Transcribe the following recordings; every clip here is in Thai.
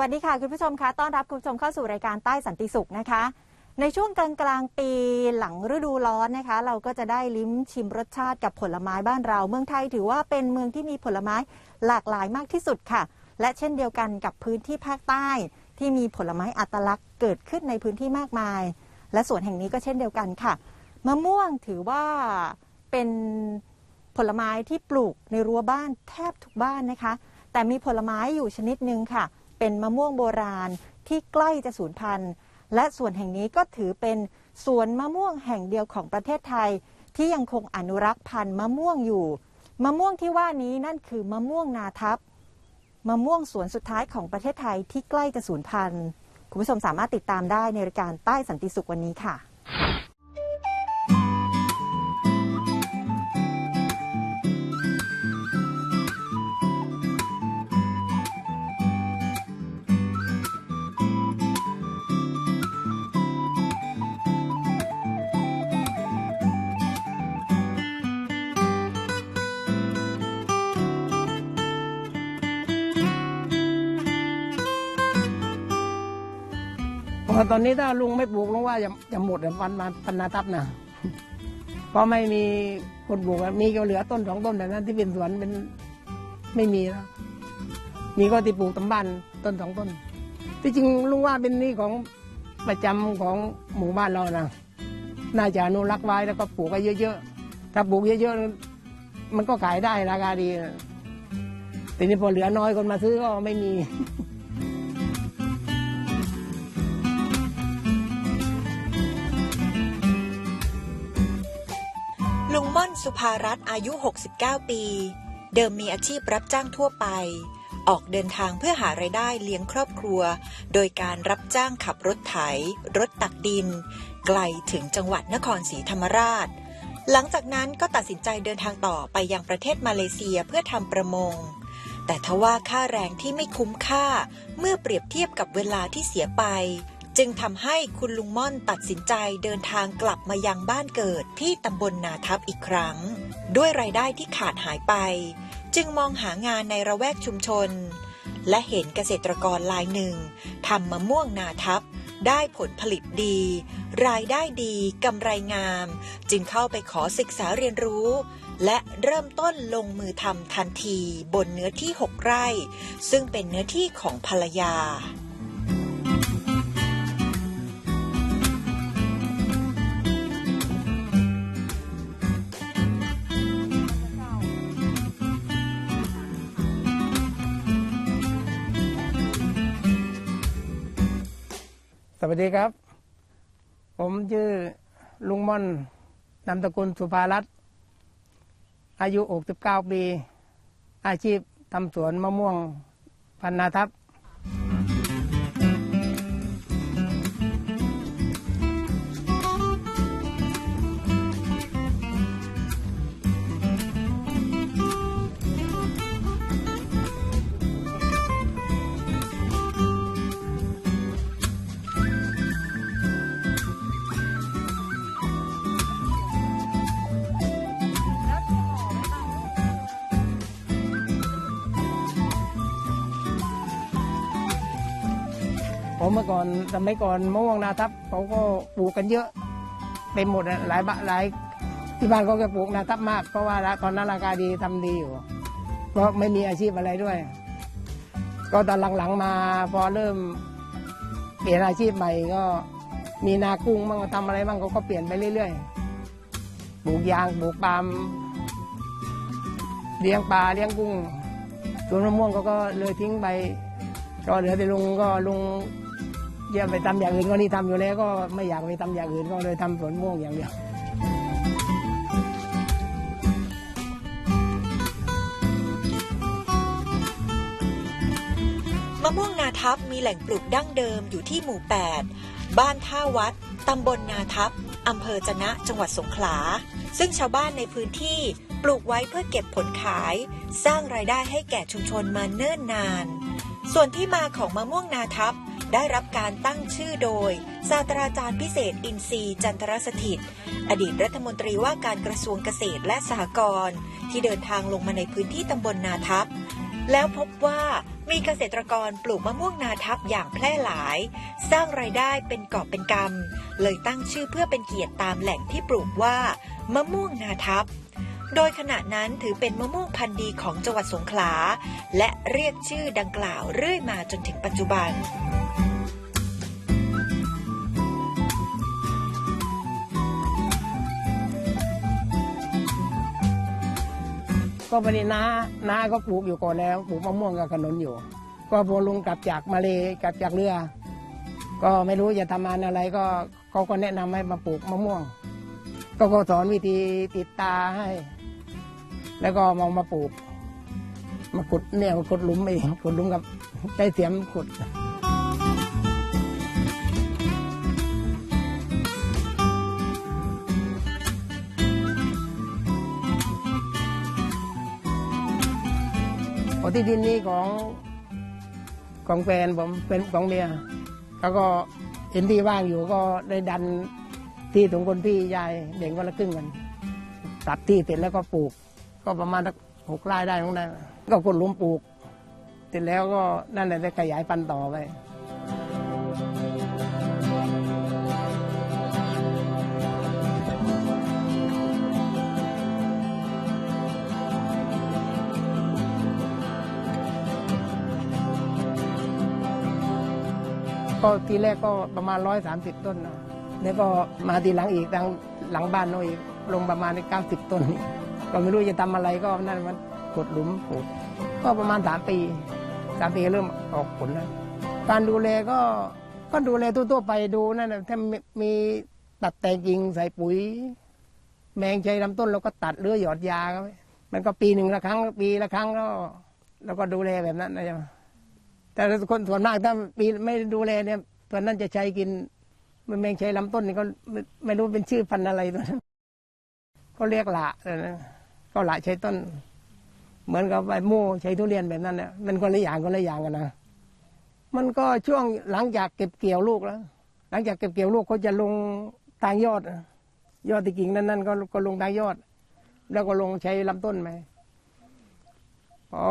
วัสดีค่ะ คุณผู้ชมคะต้อนรับคุณผู้ชมเข้าสู่รายการใต้สันติสุขนะคะ ในช่วงกลางกลางปีหลังฤดูร้อนนะคะ เราก็จะได้ลิ้มชิมรสชาติกับผลไม้บ้านเรา เมืองไทยถือว่าเป็นเมืองที่มีผลไม้หลากหลายมากที่สุดค่ะ และเช่นเดียวกันกับพื้นที่ภาคใต้ ที่มีผลไม้อัตลักษณ์เกิดขึ้นในพื้นที่มากมาย และสวนแห่งนี้ก็เช่นเดียวกันค่ะมะม่วงถือว่าเป็นผลไม้ที่ปลูกในรั้วบ้านแทบทุกบ้านนะคะ แต่มีผลไม้อยู่ชนิดหนึ่งค่ะ เป็นมะม่วงโบราณที่ใกล้จะสูญพันธุ์และส่วนแห่งนี้ก็ถือเป็นสวนมะม่วงแห่งเดียวของประเทศไทย ที่ยังคงอนุรักษ์พันธุ์มะม่วงอยู่ มะม่วงที่ว่านี้นั่นคือมะม่วงนาทับมะม่วงสวนสุดท้ายของประเทศไทยที่ใกล้จะสูญพันธุ์คุณผู้ชมสามารถติดตามได้ในรายการใต้สันติสุขวันนี้ค่ะ ตอนนี้ถ้าลุงไม่ปลูกลุงว่าจะจะหมดอะวันมาพันนาทับนะเพราะไม่มีคนปลูกมีก็เหลือต้นสองต้นแบบนั้นที่เป็นสวนเป็นไม่มีแล้วมีก็ที่ปลูกตำบ้านต้นสองต้น ที่จริงลุงว่าเป็นนี่ของประจำของหมู่บ้านเรานะน่าจะอนุรักษ์ไว้แล้วก็ปลูกไว้เยอะๆถ้าปลูกเยอะๆมันก็ขายได้ราคาดีแต่นี่พอเหลือน้อยคนมาซื้อก็ไม่มี สุภารัตน์อายุ 69 ปี เดิมมีอาชีพรับจ้างทั่วไป ออกเดินทางเพื่อหารายได้เลี้ยงครอบครัว โดยการรับจ้างขับรถไถ รถตักดิน ไกลถึงจังหวัดนครศรีธรรมราช หลังจากนั้นก็ตัดสินใจเดินทางต่อไปยังประเทศมาเลเซียเพื่อทำประมง แต่ทว่าค่าแรงที่ไม่คุ้มค่าเมื่อเปรียบเทียบกับเวลาที่เสียไป จึงทำให้คุณลุงม่อนตัดสินใจเดินทางกลับมายังบ้านเกิดที่ตำบลนาทับอีกครั้ง ด้วยรายได้ที่ขาดหายไป จึงมองหางานในระแวกชุมชน และเห็นเกษตรกรรายหนึ่งทำมะม่วงนาทับได้ผลผลิตดี รายได้ดีกำไรงาม จึงเข้าไปขอศึกษาเรียนรู้ และเริ่มต้นลงมือทำทันทีบนเนื้อที่ 6 ไร่ ซึ่งเป็นเนื้อที่ของภรรยา วัสดีครับ ผมชื่อลุงม่อนนามตระกูลสุภารัตน์อายุ 69 ปี อาชีพทำสวนมะม่วงพันนาทับ เมื่อก่อนสมัยก่อนมะม่วงนาทับเขาก็ปลูกกันเยอะเต็มหมดอะหลายบะหลายที่บ้านเขาก็ปลูกนาทับมาก เพราะว่าตอนนั้นราคาดีทำดีอยู่เพราะไม่มีอาชีพอะไรด้วย ก็ตอนหลังๆมาพอเริ่มเปลี่ยนอาชีพใหม่ก็มีนากุ้งบ้างทำอะไรบ้างเขาก็เปลี่ยนไปเรื่อยๆปลูกยางปลูกปาล์มเลี้ยงปลาเลี้ยงกุ้งสวนมะม่วงเขาก็เลยทิ้งไปก็เหลือแต่ลุงก็ลุง อย่าไปทำอย่างอื่นก็นี่ทำอยู่แล้วก็ไม่อยากไปทำอย่างอื่นก็เลยทำสวนม่วงอย่างเดียวมะม่วงนาทับมีแหล่งปลูกดั้งเดิมอยู่ที่หมู่ 8 บ้านท่าวัด ตำบลนาทับอำเภอจะนะจังหวัดสงขลา ซึ่งชาวบ้านในพื้นที่ปลูกไว้เพื่อเก็บผลขาย สร้างรายได้ให้แก่ชุมชนมาเนิ่นนาน ส่วนที่มาของมะม่วงนาทับ ได้รับการตั้งชื่อโดย ศาสตราจารย์พิเศษอินทรีย์จันทรสถิต อดีตรัฐมนตรีว่าการกระทรวงเกษตรและสหกรณ์ที่เดินทางลงมาในพื้นที่ตำบลนาทับ แล้วพบว่ามีเกษตรกรปลูกมะม่วงนาทับอย่างแพร่หลาย สร้างรายได้เป็นกอบเป็นกำเลยตั้งชื่อเพื่อเป็นเกียรติตามแหล่งที่ปลูกว่ามะม่วงนาทับโดยขณะนั้นถือเป็นมะม่วงพันธุ์ดีของจังหวัดสงขลา และเรียกชื่อดังกล่าวเรื่อยมาจนถึงปัจจุบัน ก็พอดีน้าน้าก็ปลูกอยู่ก่อนแล้วปลูกมะม่วงกับขนุนอยู่ ก็พอลุงกลับจากมาเลกลับจากเรือ ก็ไม่รู้จะทำงานอะไรก็เขาก็แนะนำให้มาปลูกมะม่วง ก็ก็สอนวิธีติดตาให้ แล้วก็มองมาปลูก มาขุดเนี่ยมาขุดหลุมเองขุดหลุมกับใช้เสียมขุด อที่ดินนี้ของของแฟนผมเป็นของเมียแล้วก็เห็นที่ว่างอยู่ก็ได้ดันที่สองคนพี่ยายเด่งก็ละครึ่งกัน ตัดที่เสร็จแล้วก็ปลูก ก็ประมาณหกไร่ได้ของนั้นก็คนล้มปลูก เสร็จแล้วก็นั่นแหละได้ขยายพันธุ์ต่อไป ก็ทีแรกก็ประมาณร้อยสามสิบต้นนะแล้วก็มาทีหลังอีกทางหลังบ้านโน้นอีกลงประมาณเก้าสิบต้นนี่ก็ไม่รู้จะทำอะไรก็นั่นมันกดหลุมปลูกก็ประมาณสามปีสามปีเริ่มออกผลแล้วการดูแลก็ก็ดูแลทั่วๆไปดูนั่นนะถ้ามีมีตัดแต่งกิ่งใส่ปุ๋ย แมงใจลำต้นเราก็ตัดเลือหยอดยาครับมันก็ปีหนึ่งละครั้งปีละครั้งก็เราก็ดูแลแบบนั้นนะจ๊ะ แต่คนส่วนมากถ้าปีไม่ดูแลเนี่ยตัวนั้นจะใช้กินมันแมงใช้ลำต้นนี่ก็ไม่รู้เป็นชื่อพันธุ์อะไรตัวนั้นก็เรียกหละนะก็หละใช้ต้น เหมือนกับใบโม่ใช้ทุเรียนแบบนั้นเนี่ยมันคนละอย่างคนละอย่างกันนะมันก็ช่วงหลังจากเก็บเกี่ยวลูกแล้ว หลังจากเก็บเกี่ยวลูกเขาจะลงทางยอด ยอดที่กิ่งนั้นนั่นก็ก็ลงทางยอด แล้วก็ลงใช้ลำต้นไหมพอ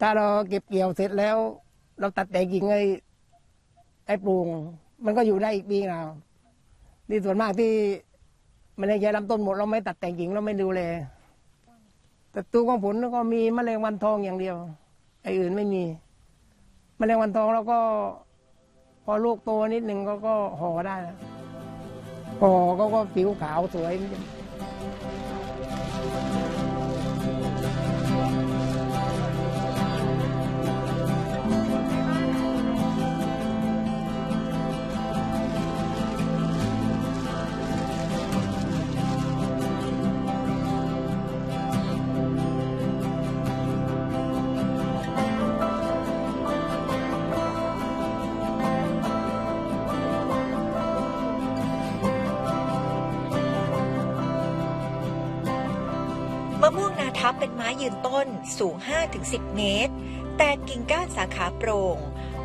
ถ้าเราเก็บเกี่ยวเสร็จแล้ว เราตัดแต่กิ่งไอ้ไอ้ปลูงมันก็อยู่ได้อีกปีเรานี่ส่วนมากที่มันใช้ลำต้นหมดเราไม่ตัดแต่งกิ่งเราไม่ดูแลแต่ตัวของผลก็มีแมลงวันทองอย่างเดียว ไอ้อื่นไม่มีแมลงวันทองเราก็ พอลูกโตนิดหนึ่งก็ก็ห่อได้แล้วห่อก็ก็ผิวขาวสวย ทับเป็นไม้ยืนต้นสูง 5-10 เมตร แต่กิ่งก้านสาขาโปร่ง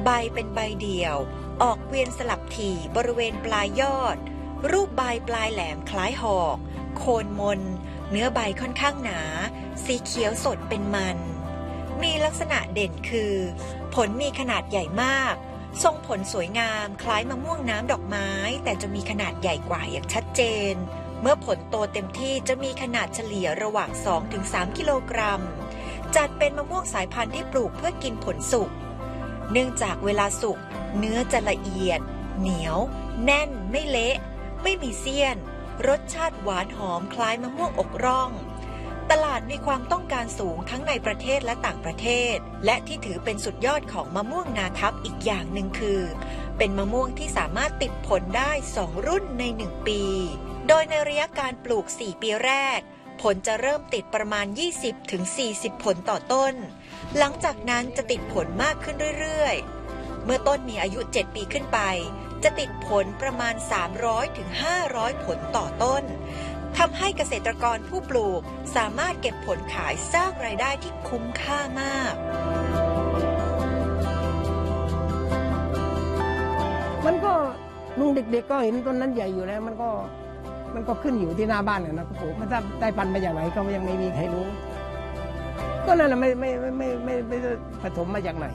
ใบเป็นใบเดี่ยว ออกเวียนสลับถี่บริเวณปลายยอด รูปใบปลายแหลมคล้ายหอก โคนมน เนื้อใบค่อนข้างหนา สีเขียวสดเป็นมัน มีลักษณะเด่นคือ ผลมีขนาดใหญ่มาก ทรงผลสวยงามคล้ายมะม่วงน้ำดอกไม้ แต่จะมีขนาดใหญ่กว่าอย่างชัดเจน เมื่อผลโตเต็มที่จะมีขนาดเฉลี่ยระหว่าง 2-3 กิโลกรัม จัดเป็นมะม่วงสายพันธุ์ที่ปลูกเพื่อกินผลสุก เนื่องจากเวลาสุกเนื้อจะละเอียด เหนียว แน่น ไม่เละ ไม่มีเสี้ยน รสชาติหวานหอมคล้ายมะม่วงอกร่อง ตลาดมีความต้องการสูงทั้งในประเทศและต่างประเทศ และที่ถือเป็นสุดยอดของมะม่วงนาทับอีกอย่างหนึ่งคือ เป็นมะม่วงที่สามารถติดผลได้2รุ่นใน1ปี โดยในระยะการปลูก 4 ปีแรก ผลจะเริ่มติดประมาณ 20-40 ผลต่อต้น หลังจากนั้นจะติดผลมากขึ้นเรื่อยๆ เมื่อต้นมีอายุ 7 ปีขึ้นไป จะติดผลประมาณ 300ถึง500 ผลต่อต้นทำให้เกษตรกรผู้ปลูกสามารถเก็บผลขายสร้างรายได้ที่คุ้มค่ามาก มันก็ลุงเด็กๆก็เห็นต้นนั้นใหญ่อยู่แล้วมันก็ มันก็ขึ้นอยู่ที่หน้าบ้านนะนะก็ปลูกมันถ้าได้พันธุ์มาจากไหนก็ยังไม่มีใครรู้ ก็นั่นแหละไม่ไม่ไม่ไม่ไม่ไม่ไม่ผสมมาจากไหน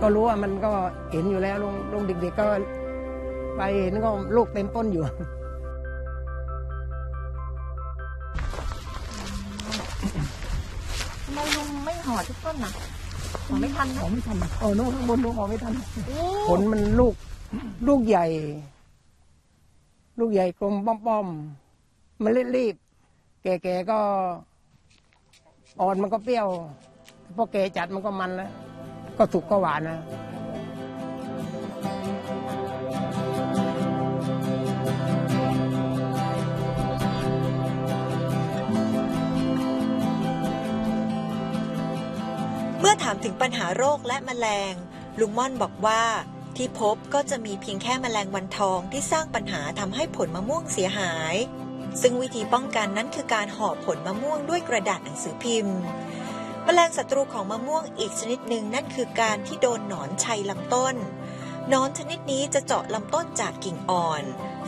ก็รู้ว่ามันก็เห็นอยู่แล้วลุงลุงเด็ก ๆ ก็ไปเห็นก็ลูกเต็มต้นอยู่ ทำไมลุงไม่ห่อทุกต้นน่ะห่อไม่ทันหนะอไม่ทันโอ้นู้นข้างบนนู้นหอไม่ทันโอ้ผลมันลูกลูกใหญ่ ลูกใหญ่กลมป้อมๆมันรีบๆแก่ๆก็อ่อนมันก็เปรี้ยวพอแก่จัดมันก็มันแล้วก็สุกก็หวานนะเมื่อถามถึงปัญหาโรคและแมลง ลุงม่อนบอกว่า ที่พบก็จะมีเพียงแค่แมลงวันทองที่สร้างปัญหาทำให้ผลมะม่วงเสียหาย ซึ่งวิธีป้องกันนั้นคือการห่อผลมะม่วงด้วยกระดาษหนังสือพิมพ์ แมลงศัตรูของมะม่วงอีกชนิดหนึ่งนั่นคือการที่โดนหนอนชัยลำต้นหนอนชนิดนี้จะเจาะลำต้นจากกิ่งอ่อน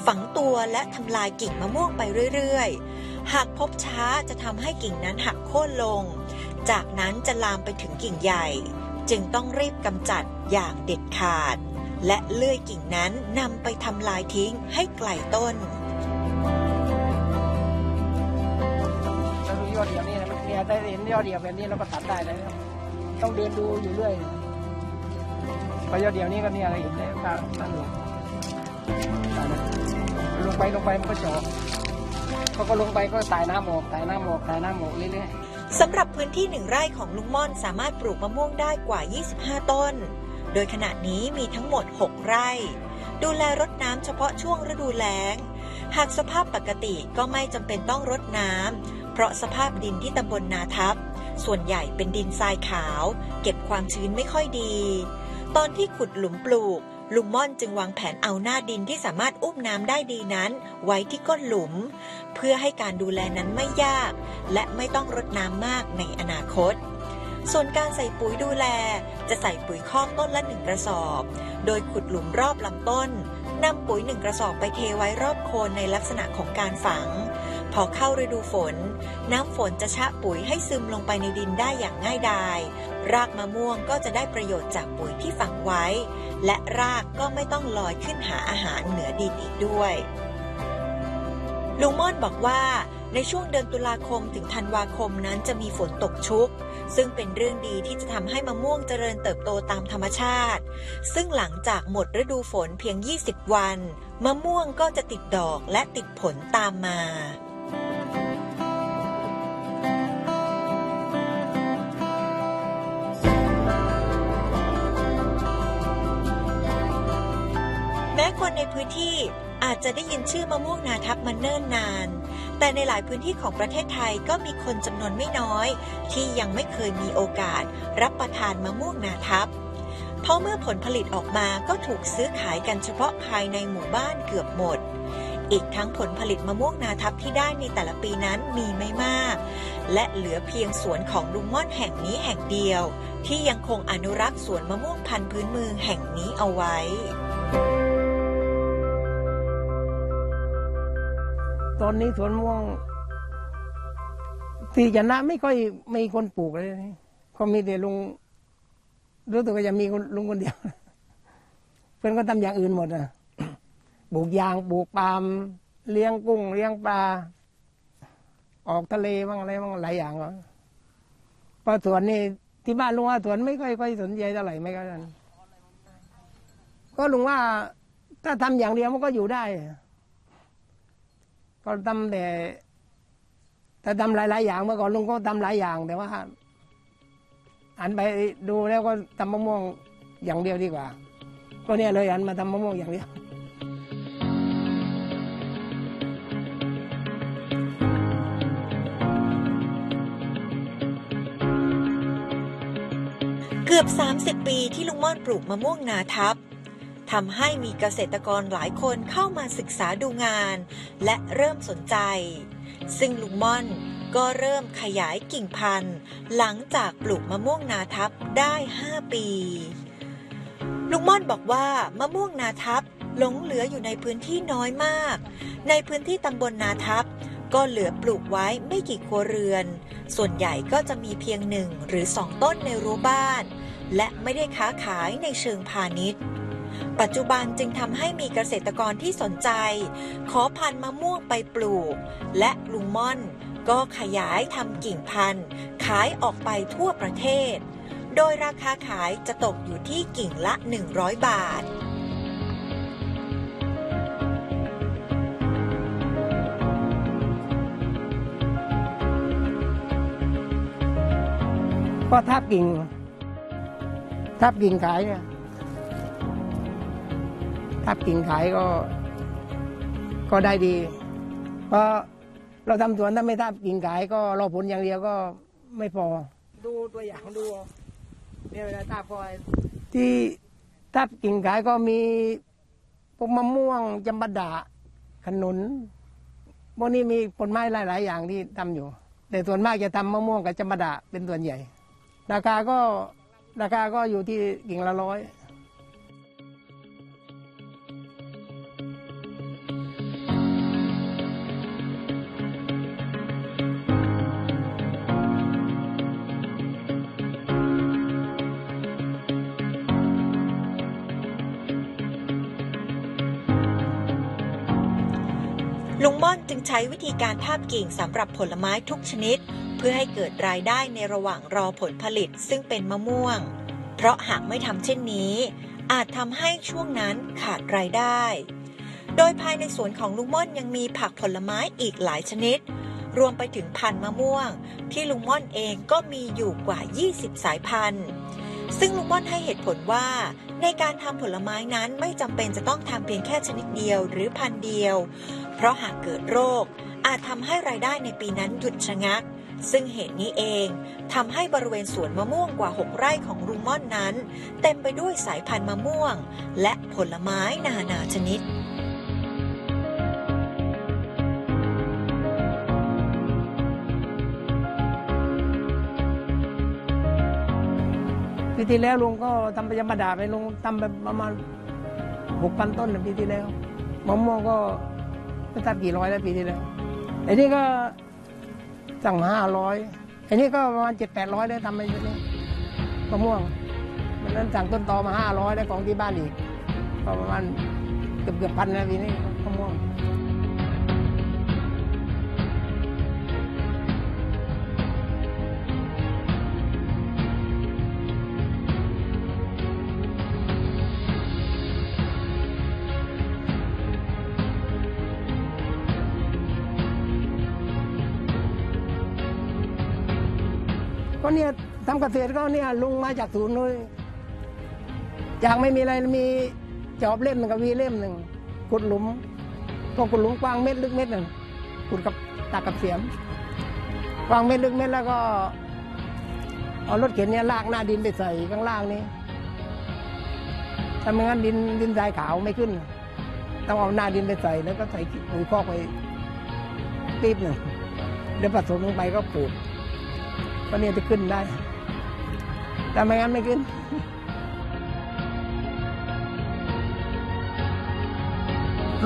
ฝังตัวและทำลายกิ่งมะม่วงไปเรื่อยๆ หากพบช้าจะทำให้กิ่งนั้นหักโค่นลง จากนั้นจะลามไปถึงกิ่งใหญ่ จึงต้องรีบกำจัดอย่างเด็ดขาด และเลื่อยกิ่งนั้นนำไปทำลายทิ้งให้ไกลต้นแล้วดูยอดเดียวนี่นะมันเนี่ยได้เห็นยอดเดียวแบบนี้เราก็ตัดได้แล้วต้องเดินดูอยู่เรื่อยพอยอดเดียวนี้ก็เนี่ยเราเห็นได้ตามนั่นลงลงไปลงไปมันก็เจาะเขาก็ลงไปก็ตายน้ำออกตายน้ำออกตายน้ำออกเรื่อยๆสำหรับพื้นที่หนึ่งไร่ของลุงม่อนสามารถปลูกมะม่วงได้กว่า 25 ต้น โดยขณะนี้มีทั้งหมด 6 ไร่ ดูแลรดน้ำเฉพาะช่วงฤดูแล้ง หากสภาพปกติก็ไม่จำเป็นต้องรดน้ำ เพราะสภาพดินที่ตำบลนาทับ ส่วนใหญ่เป็นดินทรายขาว เก็บความชื้นไม่ค่อยดี ตอนที่ขุดหลุมปลูก ลุงม่อนจึงวางแผนเอาหน้าดินที่สามารถอุ้มน้ำได้ดีนั้น ไว้ที่ก้นหลุม เพื่อให้การดูแลนั้นไม่ยาก และไม่ต้องรดน้ำมากในอนาคต ส่วนการใส่ปุ๋ยดูแล จะใส่ปุ๋ยคอกต้นละหนึ่งกระสอบ โดยขุดหลุมรอบลำต้นนำปุ๋ยหนึ่งกระสอบไปเทไว้รอบโคนในลักษณะของการฝัง พอเข้าฤดูฝน น้ำฝนจะชะปุ๋ยให้ซึมลงไปในดินได้อย่างง่ายดาย รากมะม่วงก็จะได้ประโยชน์จากปุ๋ยที่ฝังไว้ และรากก็ไม่ต้องลอยขึ้นหาอาหารเหนือดินอีกด้วยลุงม่อนบอกว่าในช่วงเดือนตุลาคมถึงธันวาคมนั้นจะมีฝนตกชุก ซึ่งเป็นเรื่องดีที่จะทำให้มะม่วงเจริญเติบโตตามธรรมชาติ ซึ่งหลังจากหมดฤดูฝนเพียง 20 วัน มะม่วงก็จะติดดอกและติดผลตามมาแม้คนในพื้นที่ อาจจะได้ยินชื่อมะม่วงนาทับมาเนิ่นนาน แต่ในหลายพื้นที่ของประเทศไทยก็มีคนจำนวนไม่น้อย ที่ยังไม่เคยมีโอกาส รับประทานมะม่วงนาทับ เพราะเมื่อผลผลิตออกมาก็ถูกซื้อขายกันเฉพาะภายในหมู่บ้านเกือบหมด อีกทั้งผลผลิตมะม่วงนาทับที่ได้ในแต่ละปีนั้นมีไม่มาก และเหลือเพียงสวนของลุงม่อนแห่งนี้แห่งเดียว ที่ยังคงอนุรักษ์สวนมะม่วงพันธุ์พื้นเมืองแห่งนี้เอาไว้ ตอนนี้สวนม่วงที่จะนะไม่ค่อยมีคนปลูกเลยนะเขามีแต่ลุงรู้ตัวก็จะมีลุงคนเดียว เพื่อนก็ทำอย่างอื่นหมดนะปลูกยางปลูกปาล์มเลี้ยงกุ้ง เลี้ยงปลา ออกทะเลบ้างอะไรบ้างหลายอย่างก็พราะสวนนี่ที่บ้านลุงว่าสวนไม่ค่อยค่อยสนใจเท่าไหร่ไม่ก็นั้นก็ลุงว่าถ้าทำอย่างเดียวมันก็อยู่ได้ ก็ทำแต่แต่ทำหลาย ๆ อย่างเมื่อก่อนลุงก็ทำหลายอย่างแต่ว่าอันไปดูแล้วก็ทำมะม่วงอย่างเดียวดีกว่า ก็เนี่ยเลยอันมาทำมะม่วงอย่างเดียวเกือบ 30 ปีที่ลุงม่อนปลูกมะม่วงนาทับ ทำให้มีเกษตรกรหลายคนเข้ามาศึกษาดูงาน และเริ่มสนใจ ซึ่งลุงม่อนก็เริ่มขยายกิ่งพันธุ์ หลังจากปลูกมะม่วงนาทับได้ 5 ปี ลุงม่อนบอกว่ามะม่วงนาทับหลงเหลืออยู่ในพื้นที่น้อยมาก ในพื้นที่ตำบลนาทับก็เหลือปลูกไว้ไม่กี่ครัวเรือน ส่วนใหญ่ก็จะมีเพียงหนึ่งหรือสองต้นในรั้วบ้าน และไม่ได้ค้าขายในเชิงพาณิชย์ ปัจจุบันจึงทำให้มีเกษตรกรที่สนใจ ขอพันธุ์มะม่วงไปปลูก และลุงม่อนก็ขยายทำกิ่งพันธุ์ ขายออกไปทั่วประเทศ โดยราคาขายจะตกอยู่ที่กิ่งละ 100 บาทก็ทับกิ่ง ทับกิ่งขายเนี่ย ทับกิ่งขายก็ ก็ได้ดี เพราะเราทำสวนถ้าไม่ทับกิ่งขายก็รอผลอย่างเดียวก็ไม่พอ ดูตัวอย่างดูเนี่ยเวลาทับก็ที่ทับกิ่งขายก็มีพวกมะม่วงจำปาดะขนุนพวกนี้มีผลไม้หลาย ๆ อย่างที่ทำอยู่ แต่ส่วนมากจะทำมะม่วงกับจำปาดะเป็นส่วนใหญ่ ราคาก็ราคาก็อยู่ที่กิ่งละร้อย ใช้วิธีการทาบกิ่งสำหรับผลไม้ทุกชนิด เพื่อให้เกิดรายได้ในระหว่างรอผลผลิตซึ่งเป็นมะม่วง เพราะหากไม่ทำเช่นนี้ อาจทำให้ช่วงนั้นขาดรายได้ โดยภายในสวนของลุงม่อนยังมีผักผลไม้อีกหลายชนิด รวมไปถึงพันธุ์มะม่วง ที่ลุงม่อนเองก็มีอยู่กว่า 20 สายพันธุ์ซึ่งลุงม่อนให้เหตุผลว่า ในการทำผลไม้นั้นไม่จำเป็นจะต้องทำเพียงแค่ชนิดเดียวหรือพันธุ์เดียว ราะหากเกิดโรค อาจทำให้รายได้ในปีนั้นหยุดชะงัก ซึ่งเหตุนี้เองทำให้บริเวณสวนมะม่วงกว่า 6 ไร่ของลุงม่อนนั้น เต็มไปด้วยสายพันธุ์มะม่วง และผลไม้นานาชนิดปีที่แล้วลุงก็ทำประจำปาดาไปลุงทำไปประมาณหกพันต้นนปีที่แล้วมะม่วงก็ ไม่ทราบกี่ร้อยแล้วปีที่แล้วไอ้นี่ก็สั่งห้าร้อยไอ้นี่ก็ประมาณเจ็ดแปดร้อยได้ทำไปเยอะนี่มะม่วงมันนั้นสั่งต้นตอมาห้าร้อยได้ของที่บ้านอีกก็ประมาณเกือบเกือบพันแล้วปีนี้ เนี่ยทำเกษตรก็เนี่ยลุงมาจากศูนย์เลยจากไม่มีอะไรมีจอบเล่มหนึ่งกับวีเล่มหนึ่งขุดหลุมพอขุดหลุมกว้างเม็ดลึกเม็ดหนึ่งขุดกับตากกับเสียมกว้างเม็ดลึกเม็ดแล้วก็ เอารถเข็นเนี่ยลากหน้าดินไปใส่ข้างล่างนี้ถ้าไม่งั้นดินดินทรายขาวไม่ขึ้น ต้องเอาหน้าดินไปใส่แล้วก็ใส่ปุ๋ยคอกไปปีบหนึ่งเดี๋ยวผสมลงไปก็ปลูก ก็เนี่ยจะขึ้นได้ แต่ไม่งั้นไม่ขึ้น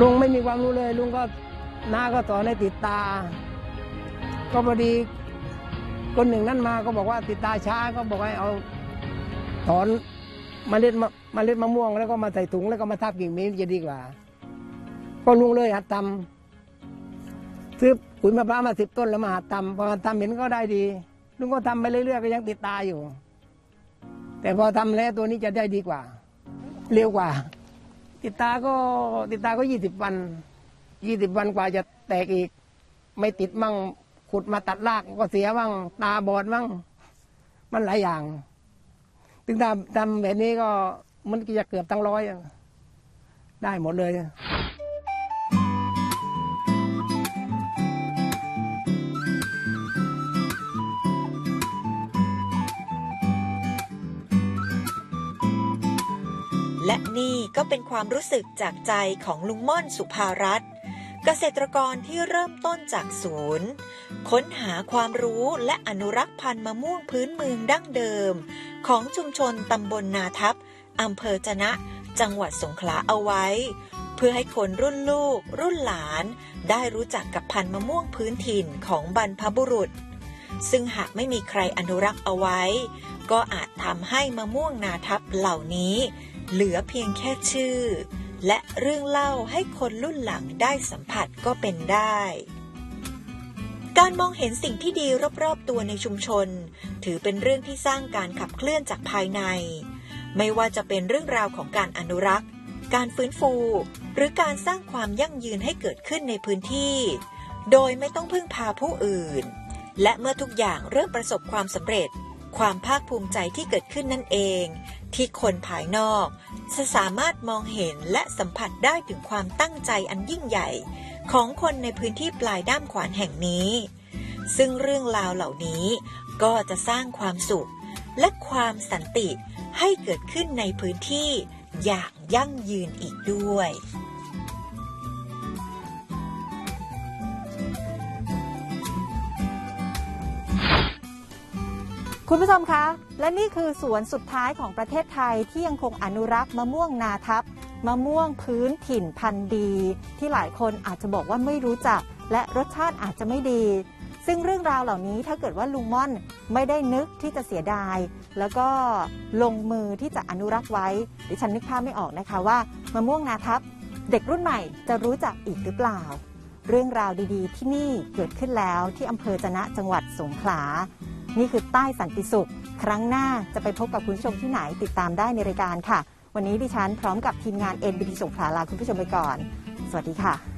ลุงไม่มีความรู้เลย ลุงก็น้าก็สอนให้ติดตา ก็พอดีคนหนึ่งนั่นมาก็บอกว่าติดตาช้าก็บอกให้เอาถอนมเมล็ดมะเมล็ดมะม่วง แล้วก็มาใส่ถุงแล้วก็มาทับกิ่งนี้จะดีกว่า ก็ลุงเลยหัดทำซื้อปุ๋ยมะพร้าวมาสิบต้นแล้วมาหัดทำพอทำเห็นก็ได้ดี ลุงก็ทำไปเรื่อยๆก็ยังติดตาอยู่ แต่พอทำแล้วตัวนี้จะได้ดีกว่า เร็วกว่า ติดตาก็ติดตาก็ยี่สิบวันยี่สิบวันกว่าจะแตกอีก ไม่ติดมั่งขุดมาตัดรากก็เสียมั่งตาบอดมั่งมันหลายอย่าง ถึงทำทำแบบนี้ก็มันก็จะเกือบตั้งร้อยได้หมดเลย และนี่ก็เป็นความรู้สึกจากใจของลุงม่อนสุภารัตน์เกษตรกรที่เริ่มต้นจากศูนย์ ค้นหาความรู้และอนุรักษ์พันธุ์มะม่วงพื้นเมืองดั้งเดิม ของชุมชนตำบลนาทับอำเภอจนะ จังหวัดสงขลาเอาไว้ เพื่อให้คนรุ่นลูก รุ่นหลาน ได้รู้จักกับพันธุ์มะม่วงพื้นถิ่นของบรรพบุรุษ ซึ่งหากไม่มีใครอนุรักษ์เอาไว้ ก็อาจทำให้มะม่วงนาทับเหล่านี้ เหลือเพียงแค่ชื่อ และเรื่องเล่าให้คนรุ่นหลังได้สัมผัสก็เป็นได้ การมองเห็นสิ่งที่ดีรอบๆตัวในชุมชน ถือเป็นเรื่องที่สร้างการขับเคลื่อนจากภายใน ไม่ว่าจะเป็นเรื่องราวของการอนุรักษ์ การฟื้นฟู หรือการสร้างความยั่งยืนให้เกิดขึ้นในพื้นที่ โดยไม่ต้องพึ่งพาผู้อื่น และเมื่อทุกอย่างเริ่มประสบความสำเร็จความภาคภูมิใจที่เกิดขึ้นนั่นเอง ที่คนภายนอกจะสามารถมองเห็นและสัมผัสได้ถึงความตั้งใจอันยิ่งใหญ่ ของคนในพื้นที่ปลายด้ามขวานแห่งนี้ ซึ่งเรื่องราวเหล่านี้ก็จะสร้างความสุข และความสันติให้เกิดขึ้นในพื้นที่อย่างยั่งยืนอีกด้วย คุณผู้ชมคะ และนี่คือสวนสุดท้ายของประเทศไทยที่ยังคงอนุรักษ์มะม่วงนาทับ มะม่วงพื้นถิ่นพันธุ์ดี ที่หลายคนอาจจะบอกว่าไม่รู้จัก และรสชาติอาจจะไม่ดี ซึ่งเรื่องราวเหล่านี้ถ้าเกิดว่าลุงม่อนไม่ได้นึกที่จะเสียดาย แล้วก็ลงมือที่จะอนุรักษ์ไว้ ดิฉันนึกภาพไม่ออกนะคะว่ามะม่วงนาทับ เด็กรุ่นใหม่จะรู้จักอีกหรือเปล่า เรื่องราวดีๆ ที่นี่เกิดขึ้นแล้วที่อำเภอจะนะจังหวัดสงขลา นี่คือใต้สันติสุข ครั้งหน้าจะไปพบกับคุณผู้ชมที่ไหนติดตามได้ในรายการค่ะ วันนี้ดิฉันพร้อมกับทีมงาน NBT สงขลาลาคุณผู้ชมไปก่อน สวัสดีค่ะ